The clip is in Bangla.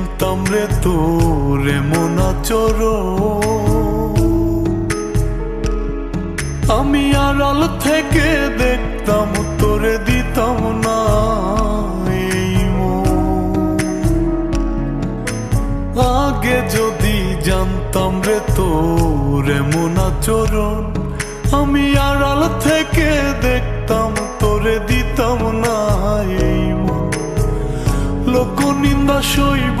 জানতাম রে তোর এমন আচরণ। আমি আড়াল থেকে দেখতাম, তোরে দিতাম না আগে যদি জানতাম রে তোর এমন আচরণ, আমি আর আড়াল থেকে দেখতাম, তোরে দিতাম না এই মন। লোক নিন্দা সইব